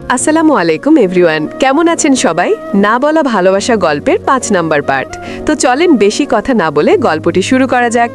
আসসালামু আলাইকুম, এভরিওয়ান। কেমন আছেন সবাই? না বলা ভালোবাসা গল্পের পাঁচ নাম্বার পার্ট। তো চলেন বেশি কথা না বলে গল্পটি শুরু করা যাক।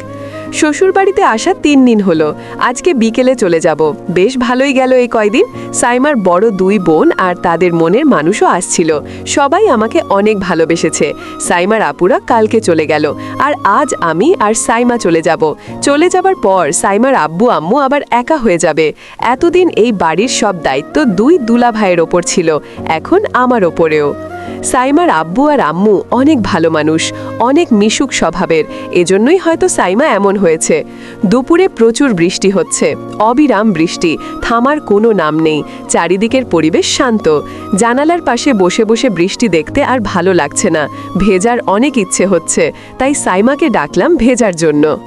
শ্বশুরবাড়িতে আসা তিন দিন হলো। আজকে বিকেলে চলে যাব। বেশ ভালোই গেল এই কয়দিন। সাইমার বড় দুই বোন আর তাদের মনের মানুষও আসছিল। সবাই আমাকে অনেক ভালোবেসেছে। সাইমার আপুরা কালকে চলে গেল। আর আজ আমি আর সাইমা চলে যাব। চলে যাবার পর সাইমার আব্বু, আম্মু আবার একা হয়ে যাবে। এতদিন এই বাড়ির সব দায়িত্ব দুই দুলা ভাইয়ের ওপর ছিল। এখন আমার ওপরেও। সাইমার আব্বু আর আম্মু অনেক ভালো মানুষ, অনেক মিশুক স্বভাবের। এজন্যই হয়তো সাইমা এমন হয়েছে। দুপুরে প্রচুর বৃষ্টি হচ্ছে, অবিরাম বৃষ্টি, থামার কোনো নাম নেই, চারিদিকের পরিবেশ শান্ত। জানালার পাশে বসে বসে বৃষ্টি দেখতে আর ভালো লাগছে না, ভেজার অনেক ইচ্ছে হচ্ছে, তাই সাইমাকে ডাকলাম ভেজার জন্য।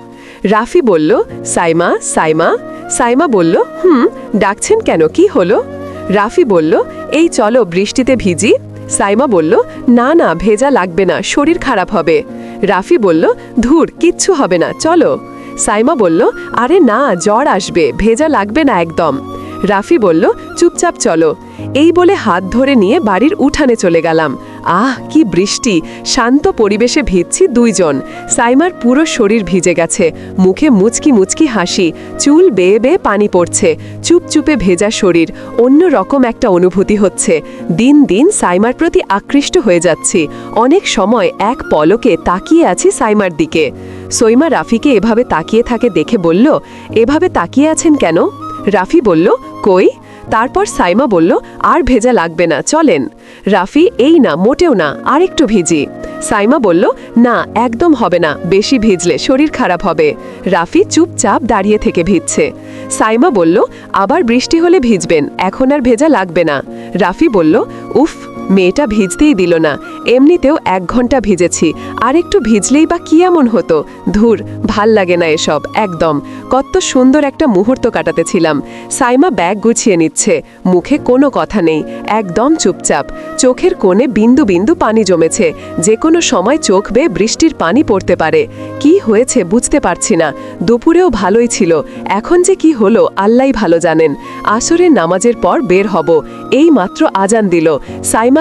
রাফি বলল, সাইমা সাইমা? সাইমা বলল, হুম, ডাকছেন কেন, কি হলো? রাফি বলল, এই চলো বৃষ্টিতে ভিজি সাইমা বলল, না না, ভেজা লাগবে না, শরীর খারাপ হবে। রাফি বলল, ধুর, কিচ্ছু হবে না, চলো। সাইমা বলল, আরে না, জ্বর আসবে, ভেজা লাগবে না একদম। রাফি বলল, চুপচাপ চলো। এই বলে হাত ধরে নিয়ে বাড়ির উঠানে চলে গেলাম। আহ, কি বৃষ্টি। শান্ত পরিবেশে ভিজছি দুইজন। সাইমার পুরো শরীর ভিজে গেছে। মুখে মুচকি মুচকি হাসি। চুল বেয়ে বেয়ে পানি পড়ছে। চুপচুপে ভেজা শরীর। অন্য রকম একটা অনুভূতি হচ্ছে। দিন দিন সাইমার প্রতি আকৃষ্ট হয়ে যাচ্ছি। অনেক সময় এক পলকে তাকিয়ে আছি সাইমার দিকে। সৈমা রাফিকে এভাবে তাকিয়ে থাকে দেখে বলল, এভাবে তাকিয়ে আছেন কেন? রাফি বলল, কই? তারপর সাইমা বলল, আর ভেজা লাগবে না, চলেন। রাফি, এই না, মোটেও না আর একটু ভিজি। সাইমা বলল, না, একদম হবে না, বেশি ভিজলে শরীর খারাপ হবে। রাফি চুপচাপ দাঁড়িয়ে থেকে ভিজছে। সাইমা বলল, আবার বৃষ্টি হলে ভিজবেন, এখন আর ভেজা লাগবে না। রাফি বলল, উফ মেয়েটা ভিজতেই দিল না। এমনিতেও এক ঘণ্টা ভিজেছি। আর একটু ভিজলেই বা কি এমন হতো? ধুর, ভালো লাগে না এসব, একদম। কত সুন্দর একটা মুহূর্ত কাটাতেছিলাম। সাইমা ব্যাগ গুছিয়ে নিচ্ছে। মুখে কোনো কথা নেই। একদম চুপচাপ। চোখের কোণে বিন্দু বিন্দু পানি জমেছে। যে কোনো সময় চোখ বেয়ে বৃষ্টির পানি পড়তে পারে। কি হয়েছে বুঝতে পারছি না। দুপুরেও ভালোই ছিল। এখন যে কি হলো আল্লাই ভালো জানেন। আসরের নামাজের পর বের হব। এই মাত্র আজান দিল।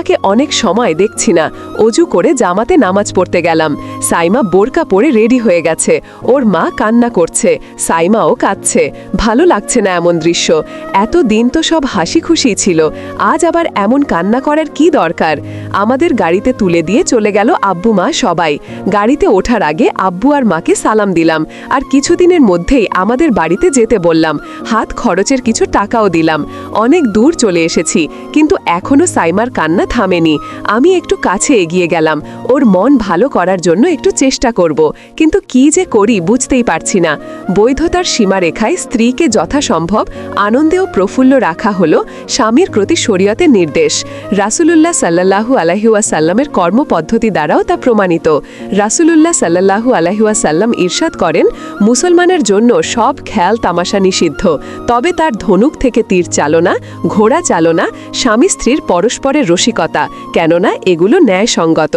সাইমাকে অনেক সময় দেখছি না। অজু করে জামাতে নামাজ পড়তে গেলাম। সাইমা বোরকা পরে রেডি হয়ে গেছে। ওর মা কান্না করছে। সাইমাও কাঁদছে। ভালো লাগছে না এমন দৃশ্য। এত দিন তো সব হাসি খুশি ছিল। আজ আবার এমন কান্না করার কি দরকার? আমাদের গাড়িতে তুলে দিয়ে চলে গেল আব্বু মা সবাই। গাড়িতে ওঠার আগে আব্বু আর মাকে সালাম দিলাম। আর কিছুদিনের মধ্যেই আমাদের বাড়িতে যেতে বললাম। হাত খরচের কিছু টাকাও দিলাম। অনেক দূর চলে এসেছি। কিন্তু এখনও সাইমার কান্না থামেনি। আমি একটু কাছে এগিয়ে গেলাম। ওর মন ভালো করার জন্য একটু চেষ্টা করব। কিন্তু কি যে করি বুঝতেই পারছি না। বৈধতার সীমারেখায় স্ত্রীকে যথাসম্ভব আনন্দে ও প্রফুল্ল রাখা হলো স্বামীর প্রতি শরীয়তের নির্দেশ। রাসুলুল্লাহ সাল্লাহু আলহিউসাল্লামের কর্মপদ্ধতি দ্বারাও তা প্রমাণিত। রাসুলুল্লাহ সাল্লাহু আলহিউসাল্লাম ঈর্ষাদ করেন, মুসলমানের জন্য সব খেয়াল তামাশা নিষিদ্ধ। তবে তার ধনুক থেকে তীর চালনা, ঘোড়া চালনা, স্বামী স্ত্রীর পরস্পরের রসিকতা কেননা এগুলো ন্যায়সঙ্গত।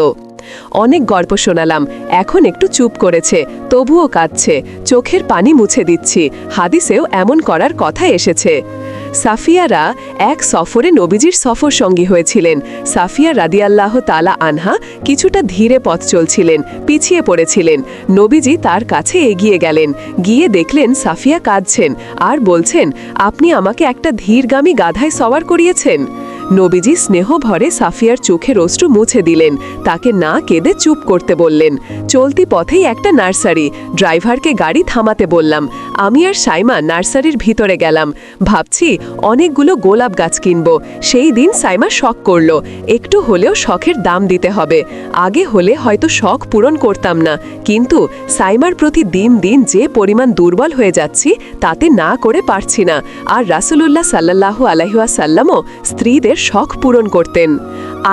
অনেক গল্প শোনালাম, এখন একটু চুপ করেছে, তবুও কাঁদছে, চোখের পানি মুছে দিচ্ছি, হাদিসেও এমন করার কথা এসেছে। সাফিয়ারা এক সফরে নবীজির সফর সঙ্গী হয়েছিলেন। সাফিয়া রাদিয়াল্লাহ তালা আনহা কিছুটা ধীরে পথ চলছিলেন, পিছিয়ে পড়েছিলেন। নবীজি তার কাছে এগিয়ে গেলেন, গিয়ে দেখলেন সাফিয়া কাঁদছেন, আর বলছেন, আপনি আমাকে একটা ধীরগামী গাধায় সওয়ার করিয়েছেন? নবীজি স্নেহ ভরে সাফিয়ার চোখের অশ্রু মুছে দিলেন। তাকে না কেঁদে চুপ করতে বললেন। চলতি পথেই একটা নার্সারি। ড্রাইভারকে গাড়ি থামাতে বললাম, আমি আর সাইমা নার্সারির ভিতরে গেলাম। ভাবছি অনেকগুলো গোলাপ গাছ কিনব। সেই দিন সাইমা শখ করল। একটু হলেও শখের দাম দিতে হবে। আগে হলে হয়তো শখ পূরণ করতাম না। কিন্তু সাইমার প্রতি দিন দিন যে পরিমাণ দুর্বল হয়ে যাচ্ছি, তাতে না করে পারছি না। আর রাসুলুল্লাহ সাল্লাহ আলহিউসাল্লামও স্ত্রীদের শখ পূরণ করতেন।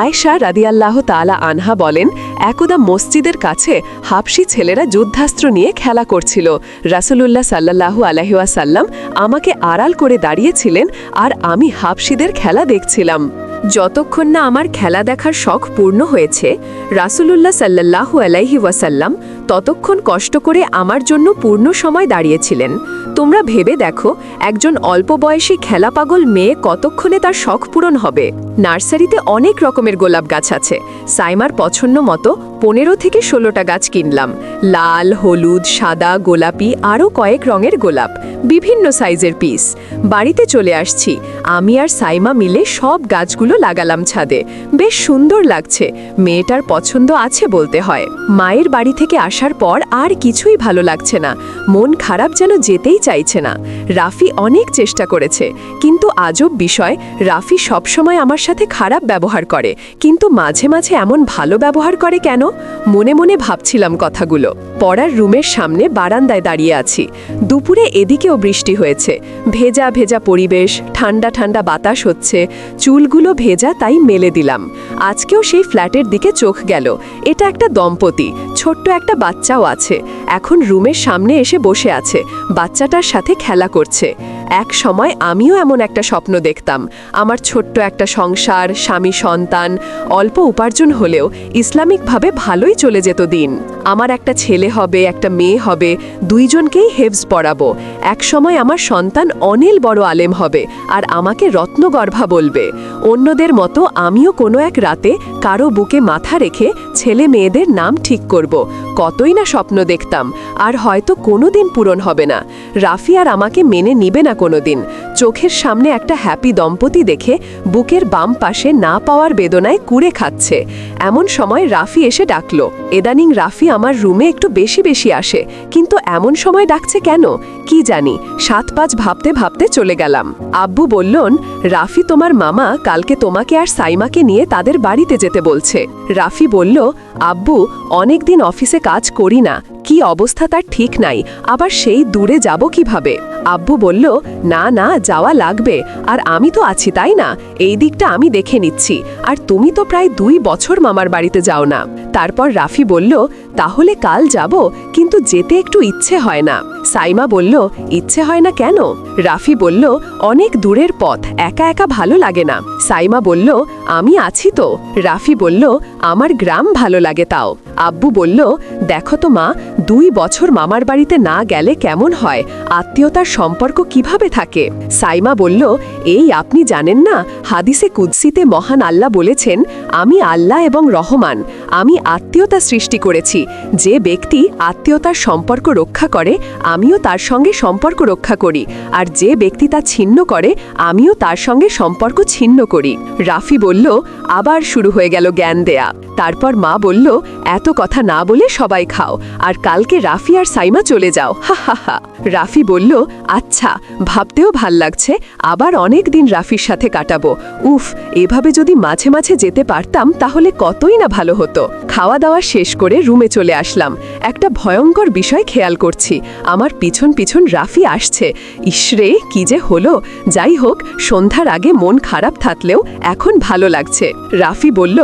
আয়েশা রাদিয়াল্লাহ তালা আনহা বলেন, একদা মসজিদের কাছে হাবসি ছেলেরা যুদ্ধাস্ত্র নিয়ে খেলা করছিল। রাসুলুল্লাহ সাল্লাহু আলহিউসাল্লাম আমাকে আড়াল করে দাঁড়িয়েছিলেন আর আমি হাবসিদের খেলা দেখছিলাম। যতক্ষণ না আমার খেলা দেখার শখ পূর্ণ হয়েছে, রাসুলুল্লাহ সাল্লাহু আলাইহি ওয়াসাল্লাম ততক্ষণ কষ্ট করে আমার জন্য পূর্ণ সময় দাঁড়িয়েছিলেন। তোমরা ভেবে দেখো, একজন অল্প বয়সী খেলা পাগল মেয়ে কতক্ষণে তার শখ পূরণ হবে। নার্সারিতে অনেক রকমের গোলাপ গাছ আছে। সাইমার পছন্দ মতো পনেরো থেকে ষোলোটা গাছ কিনলাম। লাল, হলুদ, সাদা, গোলাপি, আরও কয়েক রঙের গোলাপ। বিভিন্ন সাইজের পিস। বাড়িতে চলে আসছি। আমি আর সাইমা মিলে সব গাছগুলো লাগালাম ছাদে। বেশ সুন্দর লাগছে। মেয়েটার পছন্দ আছে বলতে হয়। মায়ের বাড়ি থেকে আসার পর আর কিছুই ভালো লাগছে না। মন খারাপ যেন যেতেই চাইছে না। রাফি অনেক চেষ্টা করেছে। কিন্তু আজব বিষয়, রাফি সবসময় আমার সাথে খারাপ ব্যবহার করে। কিন্তু মাঝে মাঝে এমন ভালো ব্যবহার করে কেন? মনে মনে ভাবছিলাম কথাগুলো। পড়ার রুমের সামনে বারান্দায় দাঁড়িয়ে আছি। দুপুরে এদিকেও বৃষ্টি হয়েছে। ভেজা ভেজা পরিবেশ, ঠান্ডা ঠান্ডা বাতাস হচ্ছে। চুলগুলো ভেজা তাই মেলে দিলাম। আজকেও সেই ফ্ল্যাটের দিকে চোখ গেল। এটা একটা দম্পতি, ছোট্ট একটা বাচ্চাও আছে। এখন রুমের সামনে এসে বসে আছে। বাচ্চাটার সাথে খেলা করছে। এক সময় আমিও এমন একটা স্বপ্ন দেখতাম। আমার ছোট্ট একটা সংসার, স্বামী সন্তান, অল্প উপার্জন হলেও ইসলামিকভাবে ভালোই চলে যেত দিন। আমার একটা ছেলে হবে, একটা মেয়ে হবে, দুইজনকেই হেভস পড়াবো এক সময় আমার সন্তান অনিল বড় আলেম হবে আর আমাকে রত্নগর্ভা বলবে। অন্যদের মতো আমিও কোনো এক রাতে কারও বুকে মাথা রেখে ছেলে মেয়েদের নাম ঠিক করব। কতই না স্বপ্ন দেখতাম, আর হয়তো কোনোদিন পূরণ হবে না। রাফি আর আমাকে মেনে নিবে না কোনোদিন। চোখের সামনে একটা হ্যাপি দম্পতি দেখে বুকের বাম পাশে না পাওয়ার বেদনায় কুড়ে খাচ্ছে। এমন সময় রাফি এসে ডাকলো, এদানিং রাফি আমার রুমে একটু বেশি বেশি আসে, কিন্তু এমন সময় ডাকছে কেন? কি জানি, সাত পাঁচ ভাবতে ভাবতে চলে গেলাম। আব্বু বললন, রাফি তোমার মামা কালকে তোমাকে আর সাইমাকে নিয়ে তাদের বাড়িতে যেতে বলছে। রাফি বলল, আব্বু, অনেকদিন অফিসে কাজ করি না কি অবস্থা তার ঠিক নাই, আবার সেই দূরে যাব কীভাবে? আব্বু বলল, না না, যাওয়া লাগবে, আর আমি তো আছি, তাই না? এই দিকটা আমি দেখে নিচ্ছি, আর তুমি তো প্রায় দুই বছর মামার বাড়িতে যাও না। তারপর রাফি বলল তাহলে কাল যাব, কিন্তু যেতে একটু ইচ্ছে হয় না। সাইমা বলল, ইচ্ছে হয় না কেন? রাফি বলল, অনেক দূরের পথ, একা একা ভালো লাগে না। সাইমা বলল, আমি আছি তো। রাফি বলল, আমার গ্রাম ভালো লাগে তাও। আব্বু বলল, দেখো তো মা, দুই বছর মামার বাড়িতে না গেলে কেমন হয়? আত্মীয়তার সম্পর্ক কীভাবে থাকে? সাইমা বলল, এই আপনি জানেন না, হাদিসে কুদ্সিতে মহান আল্লাহ বলেছেন, আমি আল্লাহ এবং রহমান, আমি আত্মীয়তা সৃষ্টি করেছি। যে ব্যক্তি আত্মীয়তার সম্পর্ক রক্ষা করে, আমিও তার সঙ্গে সম্পর্ক রক্ষা করি। আর যে ব্যক্তি তা ছিন্ন করে, আমিও তার সঙ্গে সম্পর্ক ছিন্ন করি। রাফি বলল, আবার শুরু হয়ে গেল জ্ঞান দেয়া। তারপর মা বলল, এত কথা না বলে সবাই খাও, আর কালকে রাফি আর সাইমা চলে যাও। হা হা রাফি বলল আচ্ছা ভাবতেও ভালো লাগছে, আবার অনেক দিন রাফির সাথে কাটাবো। উফ, এভাবে যদি মাঝে মাঝে যেতে পারতাম, তাহলে কতই না ভালো হতো। খাওয়া দাওয়া শেষ করে রুমে চলে আসলাম। একটা ভয়ঙ্কর বিষয় খেয়াল করছি, আমার পিছন পিছন রাফি আসছে। ইসরে কি যে হলো? যাই হোক, সন্ধ্যার আগে মন খারাপ থাকলেও এখন ভালো লাগছে। রাফি বলল,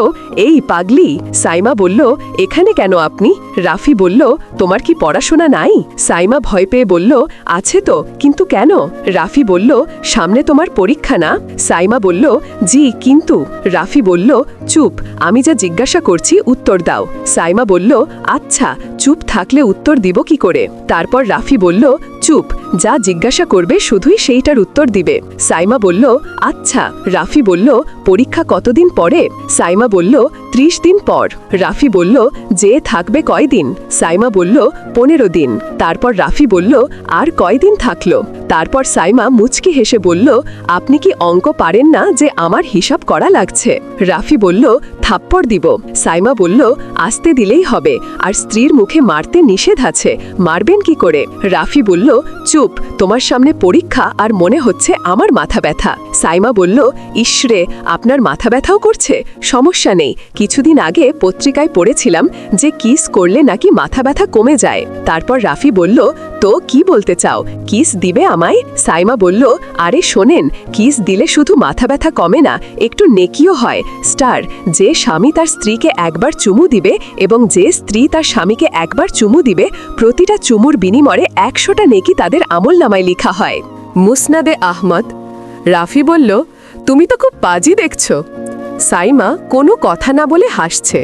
এই পাগলি সাইমা বলল, এখানে কেন আপনি? রাফি বলল, তোমার কি পড়াশোনা নাই? সাইমা ভয় পেয়ে বলল, আছে তো, কিন্তু কেন? রাফি বলল, সামনে তোমার পরীক্ষা না? সাইমা বলল, জি, কিন্তু। রাফি বলল, চুপ, আমি যা জিজ্ঞাসা করছি উত্তর দাও। সাইমা বলল আচ্ছা চুপ থাকলে উত্তর দিব কি করে? তারপর রাফি বলল চুপ। যা জিজ্ঞাসা করবে শুধুই সেইটার উত্তর দিবে। সাইমা বলল আচ্ছা। রাফি বলল, পরীক্ষা কতদিন পরে? সাইমা বলল, ত্রিশ দিন পর। রাফি বলল, যে থাকবে কয়দিন? সাইমা বলল, পনেরো দিন। তারপর রাফি বলল, আর কয়দিন থাকল? তারপর সাইমা মুচকি হেসে বলল, আপনি কি অঙ্ক পারেন না যে আমার হিসাব করা লাগছে? রাফি বলল থাপ্পড় দিব। সাইমা বলল, আসতে দিলেই হবে। আর স্ত্রীর মুখে মারতে নিষেধ আছে। মারবেন কি করে? রাফি বলল, চুপ, তোমার সামনে পরীক্ষা আর মনে হচ্ছে আমার মাথা ব্যথা। সাইমা বলল ইসরে আপনার মাথা ব্যথাও করছে? সমস্যা নেই। কিছুদিন আগে পত্রিকায় পড়েছিলাম যে কিস করলে নাকি মাথা ব্যথা কমে যায়। তারপর রাফি বলল তো কি বলতে চাও? কিস দিবে আমায়? সাইমা বলল, আরে শোনেন, কিস দিলে শুধু মাথা ব্যথা কমে না, একটু নেকিও হয়। স্টার, যে স্বামী তার স্ত্রীকে একবার চুমু দিবে এবং যে স্ত্রী তার স্বামীকে একবার চুমু দিবে, প্রতিটা চুমুর বিনিময়ে একশোটা নেকি তাদের আমল নামায় লেখা হয়। মুসনাদে আহমদ, রাফি বলল, তুমি তো খুব বাজি দেখছ। সাইমা কোনো কথা না বলে হাসছে।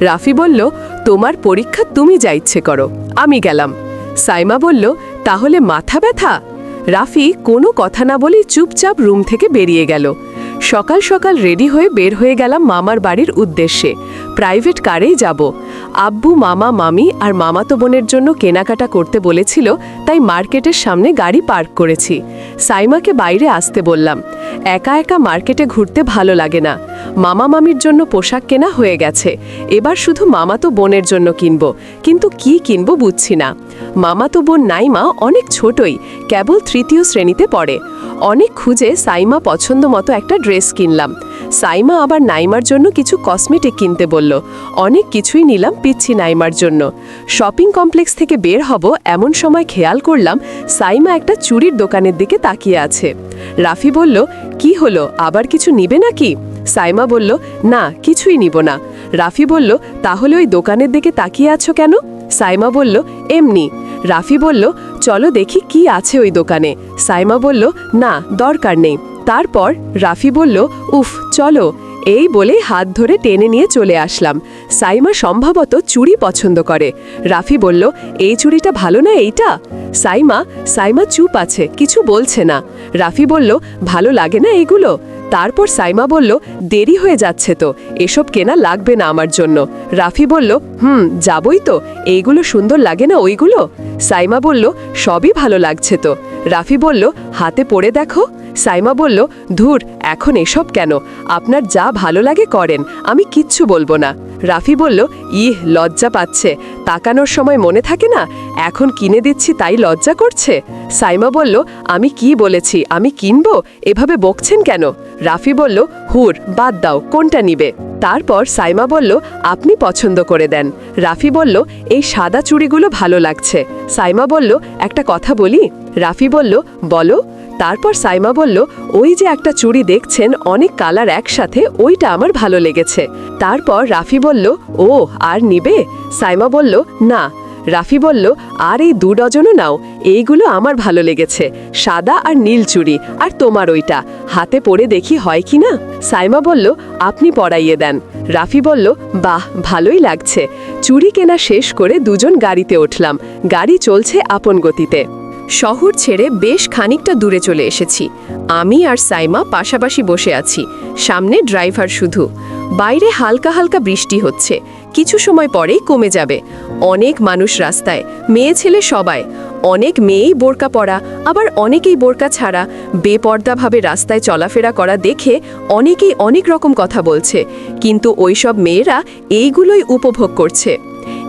রাফি বলল, তোমার পরীক্ষা তুমি যা ইচ্ছে করো, আমি গেলাম। সাইমা বলল, তাহলে মাথা ব্যথা? রাফি কোনো কথা না বলেই চুপচাপ রুম থেকে বেরিয়ে গেল। সকাল সকাল রেডি হয়ে বের হয়ে গেলাম মামার বাড়ির উদ্দেশ্যে। প্রাইভেট কারেই যাব। আব্বু, মামা, মামি আর মামাতো বোনের জন্য কেনাকাটা করতে বলেছিল, তাই মার্কেটের সামনে গাড়ি পার্ক করেছি। সাইমাকে বাইরে আসতে বললাম। একা একা মার্কেটে ঘুরতে ভালো লাগে না। মামা মামির জন্য পোশাক কেনা হয়ে গেছে। এবার শুধু মামাতো বোনের জন্য কিনব। কিন্তু কি কিনব বুঝছি না। মামাতো বোন নাইমা অনেক ছোটই, কেবল তৃতীয় শ্রেণীতে পড়ে। অনেক খুঁজে সাইমা পছন্দ মতো একটা ড্রেস কিনলাম। সাইমা আবার নাইমার জন্য কিছু কসমেটিক কিনতে বলল। অনেক কিছুই নিলাম পিচ্ছি নাইমার জন্য। শপিং কমপ্লেক্স থেকে বের হব এমন সময় খেয়াল করলাম সাইমা একটা চুরির দোকানের দিকে তাকিয়ে আছে। রাফি বলল, কি হলো? আবার কিছু নিবে নাকি? সাইমা বলল, না, কিছুই নিব না। রাফি বলল, তাহলে ওই দোকানের দিকে তাকিয়ে আছো কেন? সাইমা বলল, এমনি। রাফি বলল, চলো দেখি কি আছে ওই দোকানে। সাইমা বলল, না, দরকার নেই। তারপর রাফি বলল, উফ, চলো। এই বলে হাত ধরে টেনে নিয়ে চলে আসলাম। সাইমা সম্ভবত চুড়ি পছন্দ করে। রাফি বলল, এই চুড়িটা ভালো না এইটা? সাইমা সাইমা চুপ আছে, কিছু বলছে না। রাফি বলল, ভালো লাগে না এগুলো? তারপর সাইমা বলল, দেরি হয়ে যাচ্ছে তো, এসব কেনা লাগবে না আমার জন্য। রাফি বলল, হুম, যাবই তো, এইগুলো সুন্দর লাগে না ওইগুলো? সাইমা বলল, সবই ভালো লাগছে তো। রাফি বলল, হাতে পড়ে দেখো। সাইমা বলল, ধুর, এখন এসব কেন? আপনার যা ভালো লাগে করেন, আমি কিচ্ছু বলব না। রাফি বলল, ইহ, লজ্জা পাচ্ছে, তাকানোর সময় মনে থাকে না, এখন কিনে দিচ্ছি তাই লজ্জা করছে? সাইমা বলল, আমি কি বলেছি, আমি কিনবো? এভাবে বকছেন কেন? রাফি বলল, হুর, বাদ দাও, কোনটা নিবে? তারপর সাইমা বলল, আপনি পছন্দ করে দেন। রাফি বলল, এই সাদা চুড়িগুলো ভালো লাগছে। সাইমা বলল, একটা কথা বলি? রাফি বলল, বলো। তারপর সাইমা বলল, ওই যে একটা চুড়ি দেখছেন, অনেক কালার একসাথে, ওইটা আমার ভালো লেগেছে। তারপর রাফি বলল, ও, আর নিবে? সাইমা বলল, না। রাফি বলল, আর এই দু ডজনও নাও, এইগুলো আমার ভালো লেগেছে। সাদা আর নীল চুড়ি, আর তোমার ওইটা। হাতে পরে দেখি হয় কি না? সাইমা বলল, আপনি পড়াইয়ে দেন। রাফি বলল, বাহ, ভালোই লাগছে। চুরি কেনা শেষ করে দুজন গাড়িতে উঠলাম। গাড়ি চলছে আপন গতিতে। শহর ছেড়ে বেশ খানিকটা দূরে চলে এসেছি। আমি আর সাইমা পাশাপাশি বসে আছি, সামনে ড্রাইভার শুধু। বাইরে হালকা হালকা বৃষ্টি হচ্ছে। কিছু সময় পরেই কমে যাবে। অনেক মানুষ রাস্তায়, মেয়ে ছেলে সবাই, অনেক মেয়েই বোরকা পরা, আবার অনেকেই বোরকা ছাড়া, বেপর্দাভাবে রাস্তায় চলাফেরা করা দেখে অনেকেই অনেক রকম কথা বলছে। কিন্তু ওইসব মেয়েরা এইগুলোই উপভোগ করছে।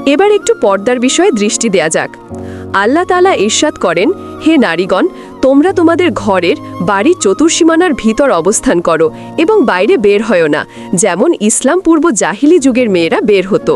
এবার একটু পর্দার বিষয়ে দৃষ্টি দেয়া যাক। আল্লাহ তালা ইরশাদ করেন, হে নারীগণ তোমরা তোমাদের ঘরের বাড়ির চতুর্সীমানার ভিতর অবস্থান করো এবং বাইরে বের হয় না, যেমন ইসলাম পূর্ব জাহিলি যুগের মেয়েরা বের হতো।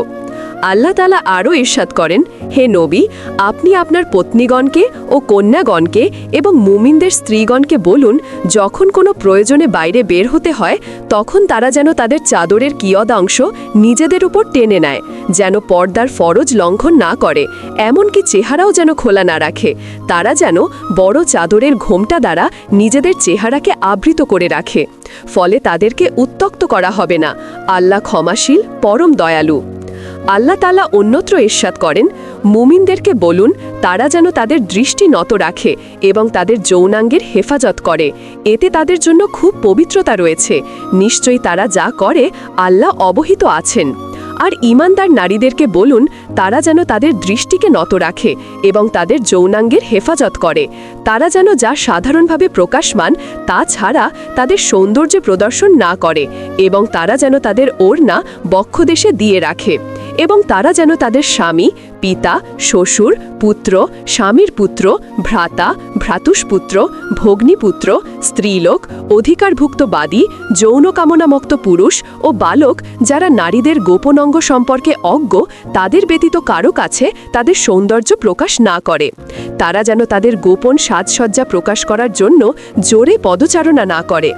আল্লাহ তালা আরও ইরশাদ করেন, হে নবী, আপনি আপনার পত্নীগণকে ও কন্যাগণকে এবং মুমিনদের স্ত্রীগণকে বলুন, যখন কোনো প্রয়োজনে বাইরে বের হতে হয়, তখন তারা যেন তাদের চাদরের কিয়দাংশ নিজেদের উপর টেনে নেয়, যেন পর্দার ফরজ লঙ্ঘন না করে, এমনকি চেহারাও যেন খোলা না রাখে। তারা যেন বড় চাদরের ঘোমটা দ্বারা নিজেদের চেহারাকে আবৃত করে রাখে। ফলে তাদেরকে উত্তক্ত করা হবে না। আল্লাহ ক্ষমাশীল, পরম দয়ালু। আল্লাহ তালা অন্যত্র ইস্বাদ করেন, মুমিনদেরকে বলুন, তারা যেন তাদের দৃষ্টি নত রাখে এবং তাদের যৌনাঙ্গের হেফাজত করে। এতে তাদের জন্য খুব পবিত্রতা রয়েছে। নিশ্চয়ই তারা যা করে, আল্লাহ অবহিত আছেন। আর ইমানদার নারীদেরকে বলুন, তারা যেন তাদের দৃষ্টিকে নত রাখে এবং তাদের যৌনাঙ্গের হেফাজত করে। তারা যেন যা সাধারণভাবে প্রকাশমান, তা ছাড়া তাদের সৌন্দর্য প্রদর্শন না করে এবং তারা যেন তাদের ওড়না বক্ষদেশে দিয়ে রাখে। এবং তারা যেন তাদের স্বামী, পিতা, শ্বশুর, পুত্র, স্বামীর পুত্র, ভ্রাতা, ভ্রাতুষ্পুত্র, ভগ্নীপুত্র, স্ত্রীলোক, অধিকারভুক্ত বাদী যৌন কামনামুক্ত পুরুষ ও বালক যারা নারীদের গোপন অঙ্গ সম্পর্কে অজ্ঞ, তাদের ব্যতীত কারও কাছে তাদের সৌন্দর্য প্রকাশ না করে। তারা যেন তাদের গোপন সাজসজ্জা প্রকাশ করার জন্য জোরে পদচারণা না করে।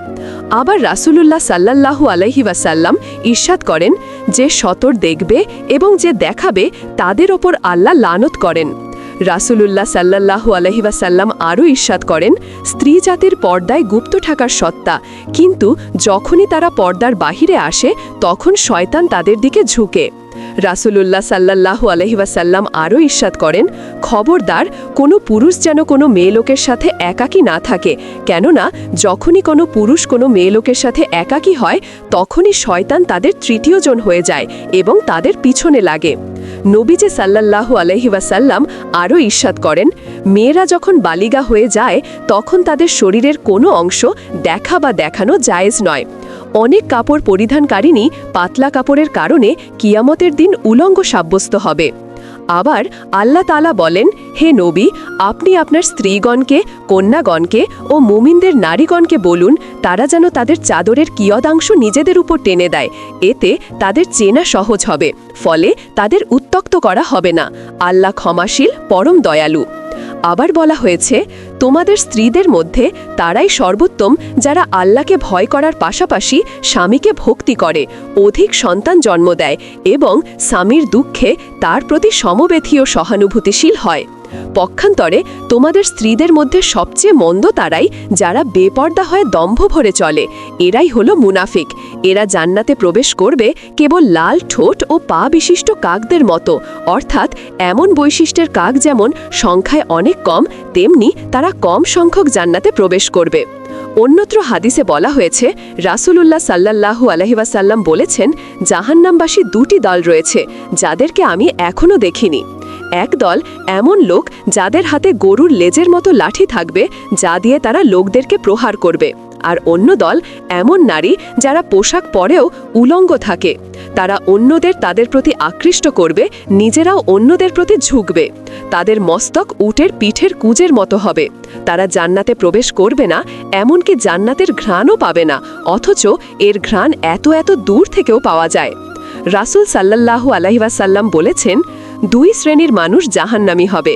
আবার রাসূলুল্লাহ সাল্লাল্লাহু আলাইহি ওয়াসাল্লাম ঈর্ষাদ করেন যে সতর দেখবে এবং যে দেখাবে তাদের ওপর আল্লাহ লানত করেন। রাসূলুল্লাহ সাল্লাল্লাহু আলহিবাসাল্লাম আরও ঈর্ষাদ করেন, স্ত্রী জাতির পর্দায় গুপ্ত থাকার সত্তা, কিন্তু যখনই তারা পর্দার বাহিরে আসে, তখন শয়তান তাদের দিকে ঝুঁকে। রাসূলুল্লাহ সাল্লাল্লাহু আলহি ওয়াসাল্লাম আরও ঈর্ষাদ করেন, খবরদার কোনো পুরুষ যেন কোনো মেয়ে লোকের সাথে একাকী না থাকে, কেননা যখনই কোনো পুরুষ কোনো মেয়ে লোকের সাথে একাকী হয়, তখনই শয়তান তাদের তৃতীয় জন হয়ে যায় এবং তাদের পিছনে লাগে। নবীজে সাল্লাল্লাহু আলহি ওয়াসাল্লাম আরও ঈর্ষাদ করেন, মেয়েরা যখন বালিগা হয়ে যায়, তখন তাদের শরীরের কোনো অংশ দেখা বা দেখানো জায়েজ নয়। অনেক কাপড় পরিধানকারিনী পাতলা কাপড়ের কারণে কিয়ামতের দিন উলঙ্গ সাব্যস্ত হবে। আবার আল্লাহ তালা বলেন, হে নবী, আপনি আপনার স্ত্রীগণকে, কন্যাগণকে ও মুমিনদের নারীগণকে বলুন, তারা যেন তাদের চাদরের কিয়দাংশ নিজেদের উপর টেনে দেয়। এতে তাদের চেনা সহজ হবে, ফলে তাদের উত্তক্ত করা হবে না। আল্লাহ ক্ষমাশীল, পরম দয়ালু। আবার বলা হয়েছে, তোমাদের স্ত্রীদের মধ্যে তারাই সর্বোত্তম যারা আল্লাহকে ভয় করার পাশাপাশি স্বামীকে ভক্তি করে, অধিক সন্তান জন্ম দেয় এবং স্বামীর দুঃখে তার প্রতি সমবেথী ও সহানুভূতিশীল হয়। পক্ষান্তরে তোমাদের স্ত্রীদের মধ্যে সবচেয়ে মন্দ তারাই যারা বেপর্দা হয়ে দম্ভ ভরে চলে। এরাই হলো মুনাফিক। এরা জান্নাতে প্রবেশ করবে কেবল লাল ঠোঁট ও পা বিশিষ্ট কাকদের মতো। অর্থাৎ এমন বৈশিষ্ট্যের কাক যেমন সংখ্যায় অনেক কম, তেমনি তারা কম সংখ্যক জান্নাতে প্রবেশ করবে। অন্যত্র হাদিসে বলা হয়েছে, রাসূলুল্লাহ সাল্লাল্লাহু আলহিবাসাল্লাম বলেছেন, জাহান্নামবাসী দুটি দল রয়েছে, যাদেরকে আমি এখনও দেখিনি। এক দল এমন লোক যাদের হাতে গরুর লেজের মতো লাঠি থাকবে, যা দিয়ে তারা লোকদেরকে প্রহার করবে। আর অন্য দল এমন নারী যারা পোশাক পরেও উলঙ্গ থাকে। তারা অন্যদের তাদের প্রতি আকৃষ্ট করবে, নিজেরাও অন্যদের প্রতি ঝুঁকবে। তাদের মস্তক উটের পিঠের কুজের মতো হবে। তারা জান্নাতে প্রবেশ করবে না, এমনকি জান্নাতের ঘ্রাণও পাবে না, অথচ এর ঘ্রাণ এত এত দূর থেকেও পাওয়া যায়। রাসুল সাল্লাল্লাহু আলাইসাল্লাম বলেছেন দুই শ্রেণির মানুষ জাহান্নামি হবে,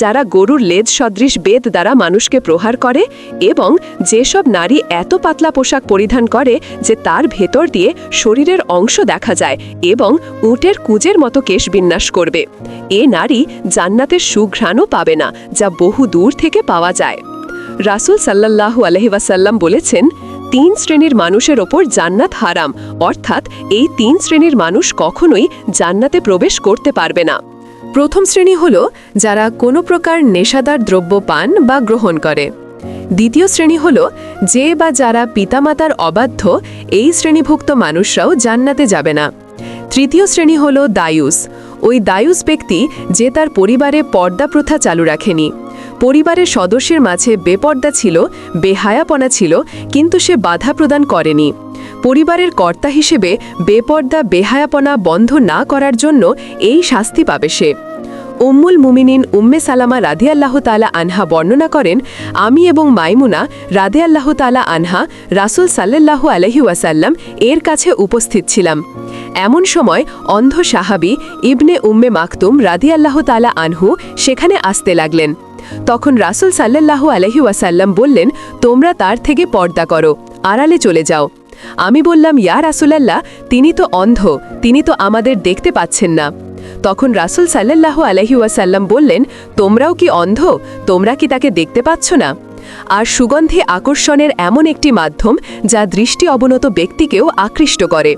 যারা গরুর লেজ সদৃশ বেদ দ্বারা মানুষকে প্রহার করে এবং যেসব নারী এত পাতলা পোশাক পরিধান করে যে তার ভেতর দিয়ে শরীরের অংশ দেখা যায় এবং উটের কুজের মতো কেশ বিন্যাস করবে, এ নারী জান্নাতের সুঘ্রাণও পাবে না, যা বহু দূর থেকে পাওয়া যায়। রাসুল সাল্লাল্লাহু আলহিবাসাল্লাম বলেছেন তিন শ্রেণির মানুষের ওপর জান্নাত হারাম। অর্থাৎ এই তিন শ্রেণির মানুষ কখনোই জান্নাতে প্রবেশ করতে পারবে না। প্রথম শ্রেণি হল যারা কোনো প্রকার নেশাদার দ্রব্য পান বা গ্রহণ করে। দ্বিতীয় শ্রেণি হল যে বা যারা পিতামাতার অবাধ্য এই শ্রেণীভুক্ত মানুষরাও জান্নাতে যাবে না। তৃতীয় শ্রেণি হল দায়ুস। ওই দায়ুস ব্যক্তি যে তার পরিবারে পর্দা প্রথা চালু রাখেনি। পরিবারের সদস্যের মাঝে বেপর্দা ছিল, বেহায়াপনা ছিল, কিন্তু সে বাধা প্রদান করেনি। পরিবারের কর্তা হিসেবে বেপর্দা, বেহায়াপনা বন্ধ না করার জন্য এই শাস্তি পাবে সে। উম্মুল মুমিনিন উম্মে সালামা রাধে আল্লাহ তালা আনহা বর্ণনা করেন, আমি এবং মাইমুনা রাধে আল্লাহ তালা আনহা রাসুল সাল্লাল্লাহু আলহি ওয়াসাল্লাম এর কাছে উপস্থিত ছিলাম। এমন সময় অন্ধ সাহাবি ইবনে উম্মে মাকতুম রাধি আল্লাহ তালা আনহু সেখানে আসতে লাগলেন। তখন রাসুল সাল্লাল্লাহু আলহি ওয়াসাল্লাম বললেন, তোমরা তার থেকে পর্দা করো, আড়ালে চলে যাও। আমি বললাম, ইয়া রাসুলাল্লাহ, তিনি তো অন্ধ, তিনি তো আমাদের দেখতে পাচ্ছেন না। তখন রাসুল সাল্লাহ আলহি ওয়াসাল্লাম বললেন, তোমরাও কি অন্ধ? তোমরা কি তাকে দেখতে পাচ্ছ না? আর সুগন্ধি আকর্ষণের এমন একটি মাধ্যম যা দৃষ্টি অবনত ব্যক্তিকেও আকৃষ্ট করে।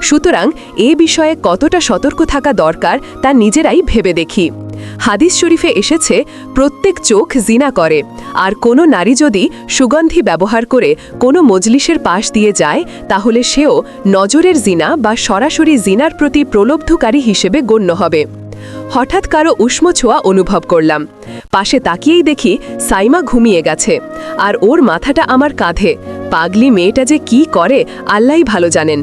সুতরাং এ বিষয়ে কতটা সতর্ক থাকা দরকার তা নিজেরাই ভেবে দেখি। হাদিস শরীফে এসেছে, প্রত্যেক চোখ জিনা করে, আর কোনো নারী যদি সুগন্ধি ব্যবহার করে কোনো মজলিসের পাশ দিয়ে যায়, তাহলে সেও নজরের জিনা বা সরাসরি জিনার প্রতি প্রলব্ধকারী হিসেবে গণ্য হবে। হঠাৎ কারও উষ্ম ছোঁয়া অনুভব করলাম। পাশে তাকিয়েই দেখি সাইমা ঘুমিয়ে গেছে, আর ওর মাথাটা আমার কাঁধে। পাগলি মেয়েটা যে কি করে আল্লাহ ভালো জানেন।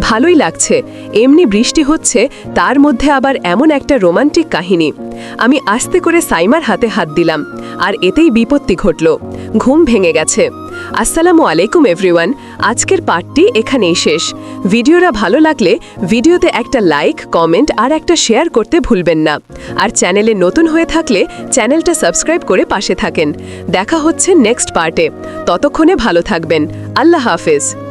ভালোই লাগছে। এমনি বৃষ্টি হচ্ছে, তার মধ্যে আবার এমন একটা রোমান্টিক কাহিনী। আমি আস্তে করে সাইমার হাতে হাত দিলাম, আর এতেই বিপত্তি ঘটল। ঘুম ভেঙে গেছে। আসসালামু আলাইকুম, এভরিওয়ান। আজকের পার্টটি এখানেই শেষ। ভিডিওরা ভালো লাগলে ভিডিওতে একটা লাইক, কমেন্ট আর একটা শেয়ার করতে ভুলবেন না। আর চ্যানেলে নতুন হয়ে থাকলে চ্যানেলটা সাবস্ক্রাইব করে পাশে থাকেন। দেখা হচ্ছে নেক্সট পার্টে। ততক্ষণে ভালো থাকবেন। আল্লাহ হাফেজ।